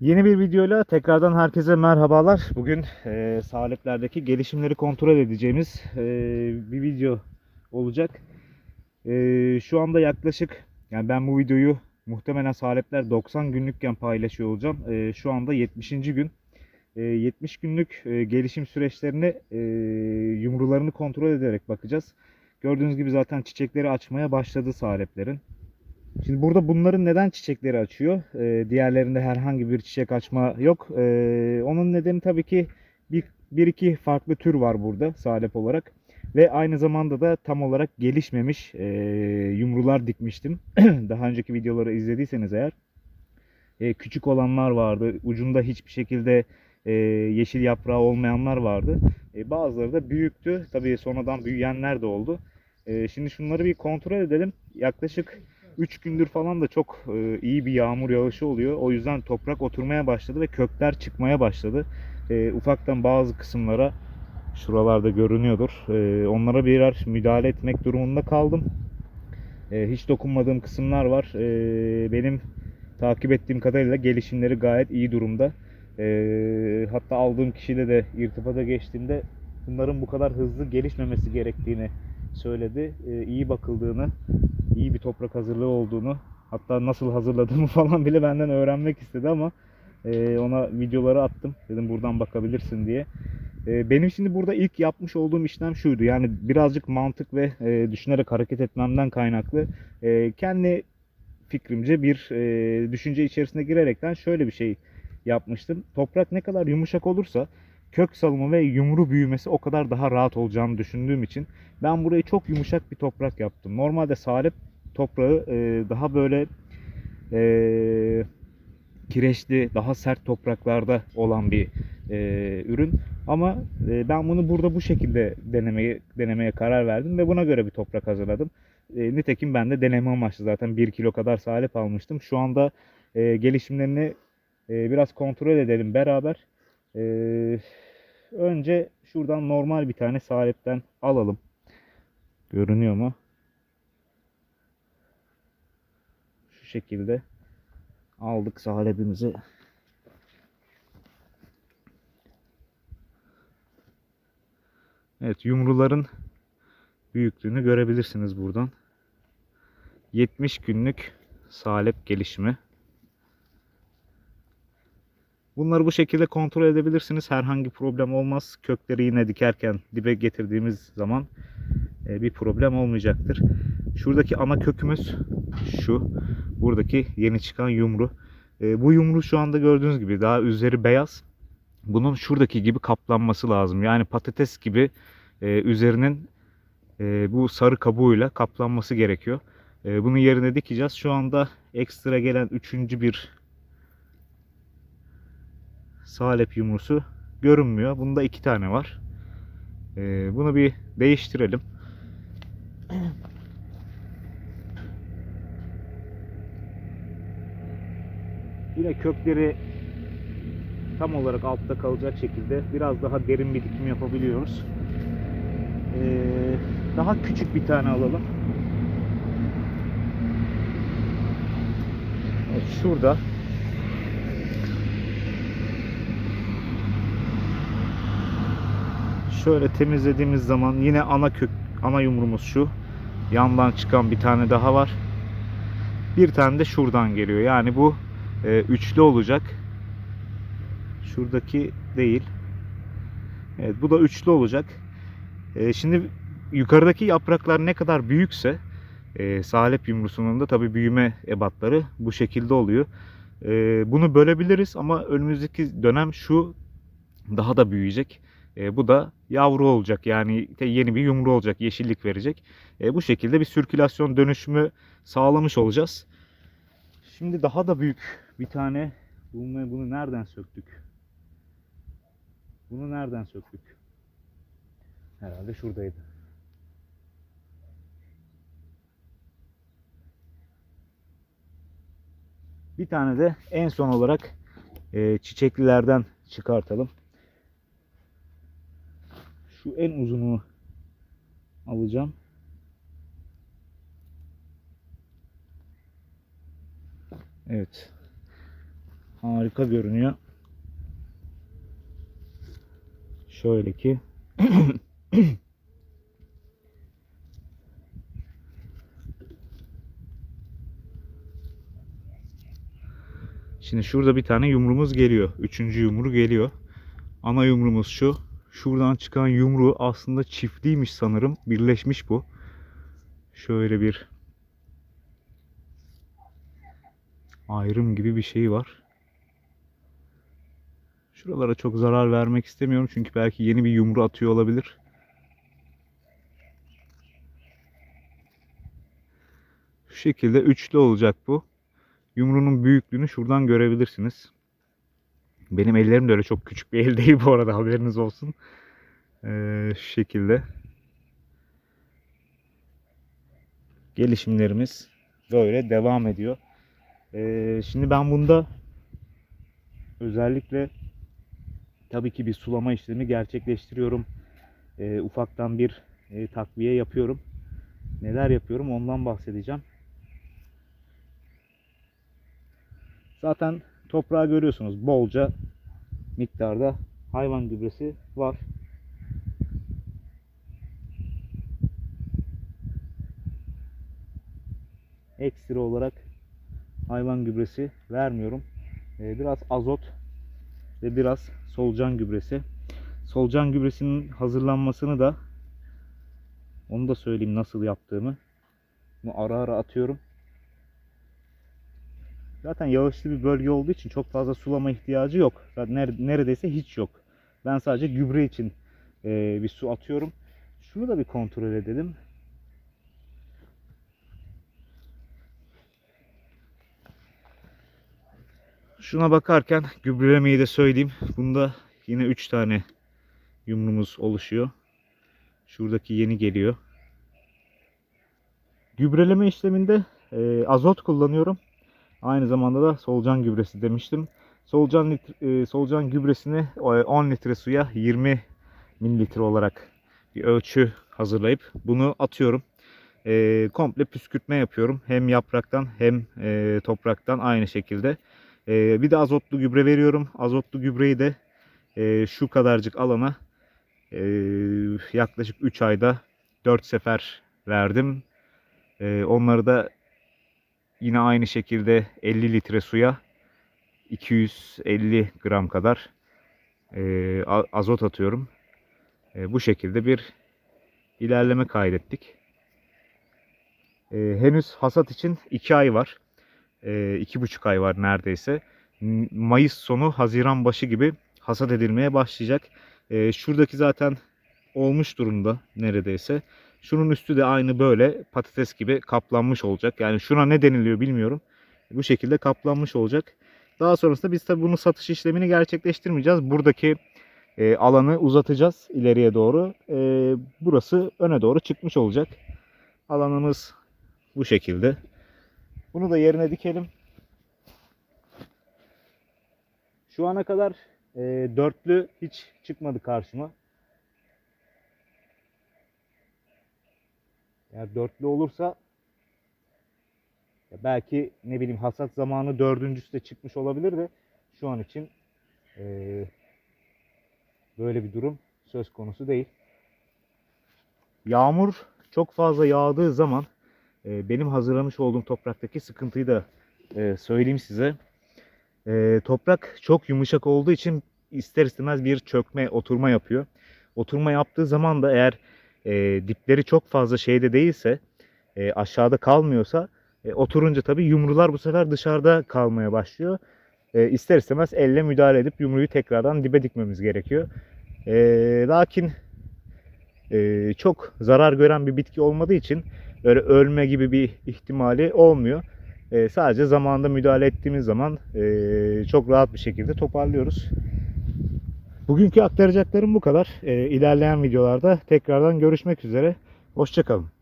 Yeni bir videoyla tekrardan herkese merhabalar. Bugün e, saleplerdeki gelişimleri kontrol edeceğimiz e, bir video olacak. E, şu anda yaklaşık, yani ben bu videoyu muhtemelen salepler 90 günlükken paylaşıyor olacağım. E, şu anda 70. gün. E, 70 günlük e, gelişim süreçlerini, e, yumrularını kontrol ederek bakacağız. Gördüğünüz gibi zaten çiçekleri açmaya başladı saleplerin. Şimdi burada bunların neden çiçekleri açıyor? Ee, diğerlerinde herhangi bir çiçek açma yok. Ee, onun nedeni tabii ki bir, bir iki farklı tür var burada salep olarak. Ve aynı zamanda da tam olarak gelişmemiş e, yumrular dikmiştim. Daha önceki videoları izlediyseniz eğer. E, küçük olanlar vardı. Ucunda hiçbir şekilde e, yeşil yaprağı olmayanlar vardı. E, bazıları da büyüktü. Tabii sonradan büyüyenler de oldu. E, şimdi şunları bir kontrol edelim. Yaklaşık 3 gündür falan da çok e, iyi bir yağmur yağışı oluyor. O yüzden toprak oturmaya başladı ve kökler çıkmaya başladı. E, ufaktan bazı kısımlara şuralarda görünüyordur. E, onlara birer müdahale etmek durumunda kaldım. E, hiç dokunmadığım kısımlar var. E, benim takip ettiğim kadarıyla gelişimleri gayet iyi durumda. E, hatta aldığım kişiyle de irtibata geçtiğimde bunların bu kadar hızlı gelişmemesi gerektiğini söyledi. E, iyi bakıldığını, iyi bir toprak hazırlığı olduğunu, hatta nasıl hazırladığımı falan bile benden öğrenmek istedi ama e, ona videoları attım. Dedim buradan bakabilirsin diye. E, benim şimdi burada ilk yapmış olduğum işlem şuydu. Yani birazcık mantık ve e, düşünerek hareket etmemden kaynaklı. E, kendi fikrimce bir e, düşünce içerisine girerekten şöyle bir şey yapmıştım. Toprak ne kadar yumuşak olursa kök salımı ve yumru büyümesi o kadar daha rahat olacağını düşündüğüm için ben burayı çok yumuşak bir toprak yaptım. Normalde salep toprağı e, daha böyle e, kireçli, daha sert topraklarda olan bir e, ürün. Ama e, ben bunu burada bu şekilde denemeye denemeye karar verdim ve buna göre bir toprak hazırladım. E, nitekim ben de deneme amaçlı zaten 1 kilo kadar salep almıştım. Şu anda e, gelişimlerini e, biraz kontrol edelim beraber. E, önce şuradan normal bir tane salepten alalım. Görünüyor mu? Şu şekilde aldık salepimizi. Evet yumruların büyüklüğünü görebilirsiniz buradan. 70 günlük salep gelişimi. Bunları bu şekilde kontrol edebilirsiniz. Herhangi problem olmaz. Kökleri yine dikerken dibe getirdiğimiz zaman e, bir problem olmayacaktır. Şuradaki ana kökümüz şu. Buradaki yeni çıkan yumru. E, Bu yumru şu anda gördüğünüz gibi daha üzeri beyaz. Bunun şuradaki gibi kaplanması lazım. Yani patates gibi e, üzerinin bu sarı kabuğuyla kaplanması gerekiyor. E, Bunu yerine dikeceğiz. Şu anda ekstra gelen üçüncü bir salep yumrusu görünmüyor. Bunda iki tane var. E, Bunu bir değiştirelim. Yine kökleri tam olarak altta kalacak şekilde biraz daha derin bir dikim yapabiliyoruz. Ee, daha küçük bir tane alalım. Evet, şurada. Şöyle temizlediğimiz zaman yine ana kök ana yumrumuz şu. Yandan çıkan bir tane daha var. Bir tane de şuradan geliyor. Yani bu e, üçlü olacak. Şuradaki değil. Evet bu da üçlü olacak. E, şimdi yukarıdaki yapraklar ne kadar büyükse e, salep yumrusunun da tabi büyüme ebatları bu şekilde oluyor. E, bunu bölebiliriz ama önümüzdeki dönem şu daha da büyüyecek. E, bu da yavru olacak yani yeni bir yumru olacak, yeşillik verecek. E, bu şekilde bir sirkülasyon dönüşümü sağlamış olacağız. Şimdi daha da büyük bir tane bunu, bunu nereden söktük? Bunu nereden söktük? Herhalde şuradaydı. Bir tane de en son olarak e, çiçeklilerden çıkartalım. Şu en uzunu alacağım. Evet. harika görünüyor. Şöyle ki Şimdi şurada bir tane yumrumuz geliyor. Üçüncü yumru geliyor. Ana yumrumuz şu. Şuradan çıkan yumru aslında çiftliymiş sanırım. Birleşmiş bu. Şöyle bir ayrım gibi bir şey var. Şuralara çok zarar vermek istemiyorum çünkü belki yeni bir yumru atıyor olabilir. Şu şekilde üçlü olacak bu. Yumrunun büyüklüğünü şuradan görebilirsiniz. Benim ellerim de öyle çok küçük bir el değil bu arada haberiniz olsun. Ee, şu şekilde. Gelişimlerimiz böyle devam ediyor. Ee, şimdi ben bunda özellikle tabii ki bir sulama işlemi gerçekleştiriyorum. Ee, ufaktan bir e, takviye yapıyorum. Neler yapıyorum ondan bahsedeceğim. Zaten toprağı görüyorsunuz bolca miktarda hayvan gübresi var. Ekstra olarak hayvan gübresi vermiyorum. Ee, biraz azot ve biraz solucan gübresi. Solucan gübresinin hazırlanmasını da onu da söyleyeyim nasıl yaptığımı. Bunu ara ara atıyorum. Zaten yağışlı bir bölge olduğu için çok fazla sulama ihtiyacı yok. Zaten neredeyse hiç yok. Ben sadece gübre için e, bir su atıyorum. Şunu da bir kontrol edelim. Şuna bakarken gübrelemeyi de söyleyeyim. Bunda yine 3 tane yumrumuz oluşuyor. Şuradaki yeni geliyor. Gübreleme işleminde e, azot kullanıyorum. Aynı zamanda da solucan gübresi demiştim. Solucan, litre, e, solucan gübresini 10 litre suya 20 mililitre olarak bir ölçü hazırlayıp bunu atıyorum. E, komple püskürtme yapıyorum. Hem yapraktan hem e, topraktan aynı şekilde. E, bir de azotlu gübre veriyorum. Azotlu gübreyi de e, şu kadarcık alana e, yaklaşık 3 ayda 4 sefer verdim. E, onları da Yine aynı şekilde 50 litre suya 250 gram kadar e, azot atıyorum. E, bu şekilde bir ilerleme kaydettik. E, henüz hasat için 2 ay var. 2,5 ay var neredeyse. Mayıs sonu Haziran başı gibi hasat edilmeye başlayacak. şuradaki zaten olmuş durumda neredeyse. Şunun üstü de aynı böyle patates gibi kaplanmış olacak. Yani şuna ne deniliyor bilmiyorum. Bu şekilde kaplanmış olacak. Daha sonrasında biz tabi bunu satış işlemini gerçekleştirmeyeceğiz. Buradaki e, alanı uzatacağız ileriye doğru. E, burası öne doğru çıkmış olacak. Alanımız bu şekilde. Bunu da yerine dikelim. Şu ana kadar e, dörtlü hiç çıkmadı karşıma. Eğer dörtlü olursa belki ne bileyim hasat zamanı dördüncüsü de çıkmış olabilir de şu an için e, böyle bir durum söz konusu değil. Yağmur çok fazla yağdığı zaman e, benim hazırlamış olduğum topraktaki sıkıntıyı da e, söyleyeyim size. E, toprak çok yumuşak olduğu için ister istemez bir çökme, oturma yapıyor. Oturma yaptığı zaman da eğer e, dipleri çok fazla şeyde değilse e, aşağıda kalmıyorsa e, oturunca tabii yumrular bu sefer dışarıda kalmaya başlıyor. E, ister istemez elle müdahale edip yumruyu tekrardan dibe dikmemiz gerekiyor. E, lakin e, çok zarar gören bir bitki olmadığı için öyle ölme gibi bir ihtimali olmuyor. E, sadece zamanında müdahale ettiğimiz zaman e, çok rahat bir şekilde toparlıyoruz. Bugünkü aktaracaklarım bu kadar. E, ilerleyen videolarda tekrardan görüşmek üzere. Hoşçakalın.